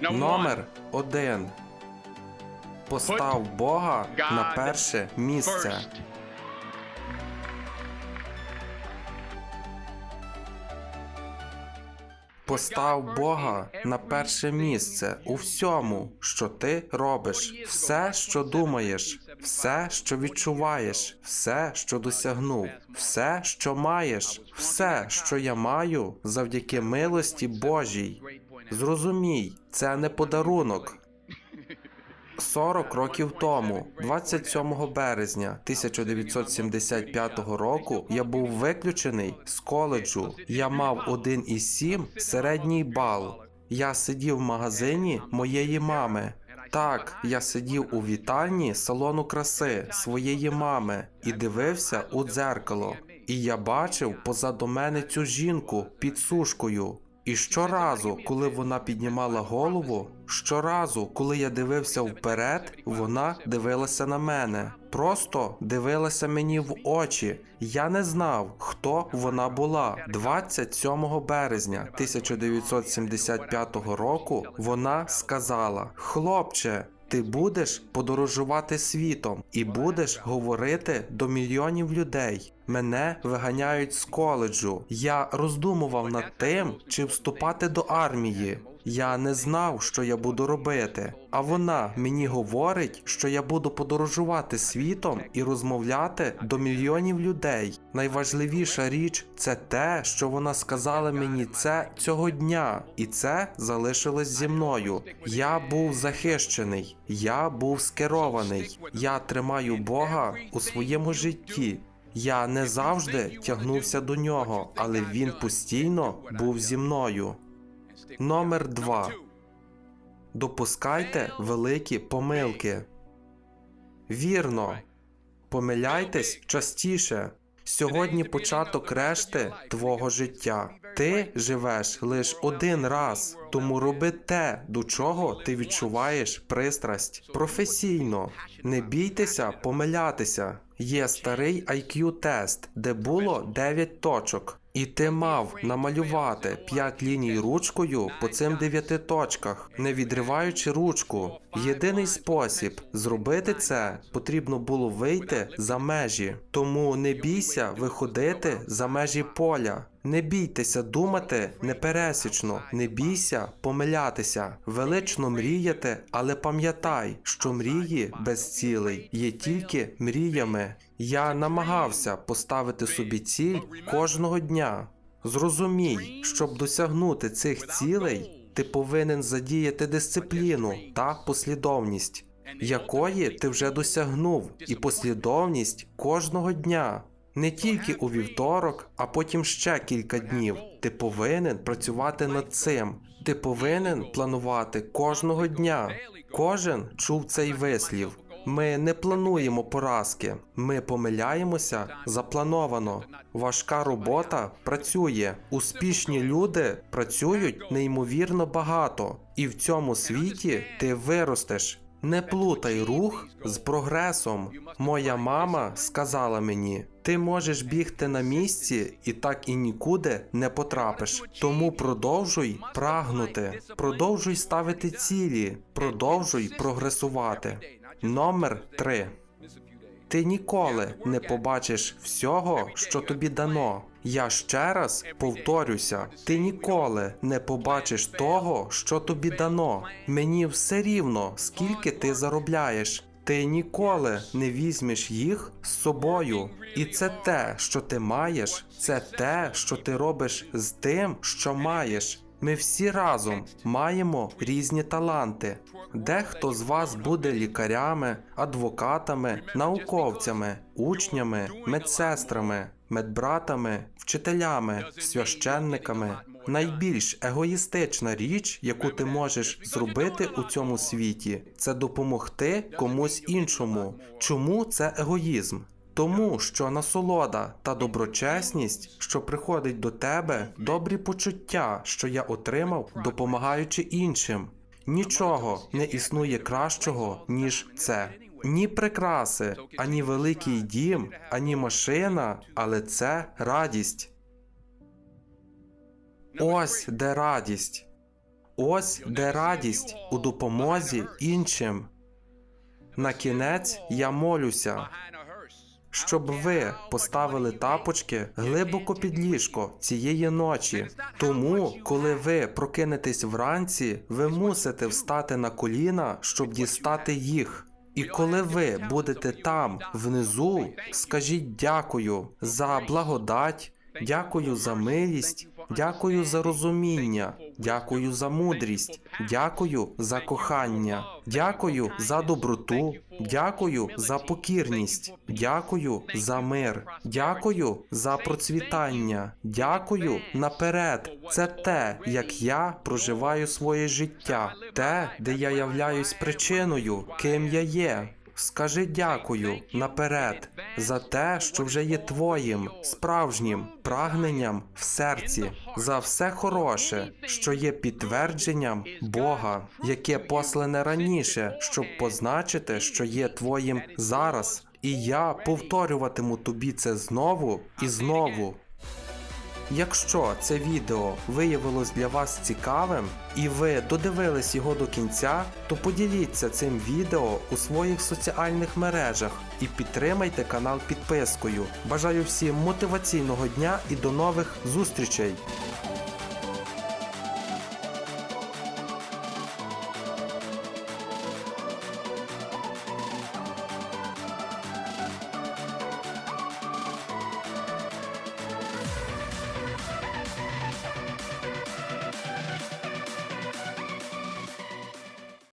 Номер. Один. Постав Бога на перше місце. Постав Бога на перше місце у всьому, що ти робиш, все, що думаєш, все, що відчуваєш, все, що досягнув, все, що маєш, все, що я маю, завдяки милості Божій. Зрозумій, це не подарунок. 40 років тому, 27 березня 1975 року, я був виключений з коледжу. Я мав 1,7 середній бал. Я сидів в магазині моєї мами. Так, я сидів у вітальні салону краси своєї мами і дивився у дзеркало. І я бачив позаду мене цю жінку під сушкою. І щоразу, коли вона піднімала голову, щоразу, коли я дивився вперед, вона дивилася на мене. Просто дивилася мені в очі. Я не знав, хто вона була. 27 березня 1975 року вона сказала: Хлопче, ти будеш подорожувати світом і будеш говорити до мільйонів людей. Мене виганяють з коледжу. Я роздумував над тим, чи вступати до армії. Я не знав, що я буду робити. А вона мені говорить, що я буду подорожувати світом і розмовляти до мільйонів людей. Найважливіша річ це те, що вона сказала мені це цього дня, і це залишилось зі мною. Я був захищений, я був скерований. Я тримаю Бога у своєму житті. Я не завжди тягнувся до нього, але він постійно був зі мною. Номер два. Допускайте великі помилки. Вірно. Помиляйтесь частіше. Сьогодні початок решти твого життя. Ти живеш лише один раз, тому роби те, до чого ти відчуваєш пристрасть професійно. Не бійтеся помилятися. Є старий IQ-тест, де було 9 точок. І ти мав намалювати п'ять ліній ручкою по цим дев'яти точках, не відриваючи ручку. Єдиний спосіб зробити це потрібно було вийти за межі. Тому не бійся виходити за межі поля. Не бійтеся думати непересічно, не бійся помилятися, велично мріяти, але пам'ятай, що мрії без цілей є тільки мріями. Я намагався поставити собі ціль кожного дня. Зрозумій, щоб досягнути цих цілей, ти повинен задіяти дисципліну та послідовність, якої ти вже досягнув, і послідовність кожного дня. Не тільки у вівторок, а потім ще кілька днів. Ти повинен працювати над цим. Ти повинен планувати кожного дня. Кожен чув цей вислів. Ми не плануємо поразки, ми помиляємося заплановано. Важка робота працює. Успішні люди працюють неймовірно багато, і в цьому світі ти виростеш. Не плутай рух з прогресом. Моя мама сказала мені: ти можеш бігти на місці і так і нікуди не потрапиш. Тому продовжуй прагнути, продовжуй ставити цілі, продовжуй прогресувати. Номер 3. Ти ніколи не побачиш всього, що тобі дано. Я ще раз повторюся: ти ніколи не побачиш того, що тобі дано. Мені все рівно, скільки ти заробляєш. Ти ніколи не візьмеш їх з собою. І це те, що ти маєш, це те, що ти робиш з тим, що маєш. Ми всі разом маємо різні таланти. Дехто з вас буде лікарями, адвокатами, науковцями, учнями, медсестрами, медбратами, вчителями, священниками. Найбільш егоїстична річ, яку ти можеш зробити у цьому світі, це допомогти комусь іншому. Чому це егоїзм? Тому що насолода та доброчесність, що приходить до тебе, добрі почуття, що я отримав, допомагаючи іншим. Нічого не існує кращого, ніж це. Ні прикраси, ані великий дім, ані машина, але це радість. Ось де радість. Ось де радість у допомозі іншим. На кінець я молюся, щоб ви поставили тапочки глибоко під ліжко цієї ночі. Тому, коли ви прокинетесь вранці, ви мусите встати на коліна, щоб дістати їх. І коли ви будете там внизу, скажіть дякую за благодать, дякую за милість, дякую за розуміння, дякую за мудрість, дякую за кохання, дякую за доброту, дякую за покірність, дякую за мир, дякую за процвітання, дякую наперед. Це те, як я проживаю своє життя, те, де я являюсь причиною, ким я є. Скажи дякую наперед за те, що вже є твоїм справжнім прагненням в серці, за все хороше, що є підтвердженням Бога, яке послане раніше, щоб позначити, що є твоїм зараз. І я повторюватиму тобі це знову і знову. Якщо це відео виявилось для вас цікавим і ви додивились його до кінця, то поділіться цим відео у своїх соціальних мережах і підтримайте канал підпискою. Бажаю всім мотиваційного дня і до нових зустрічей!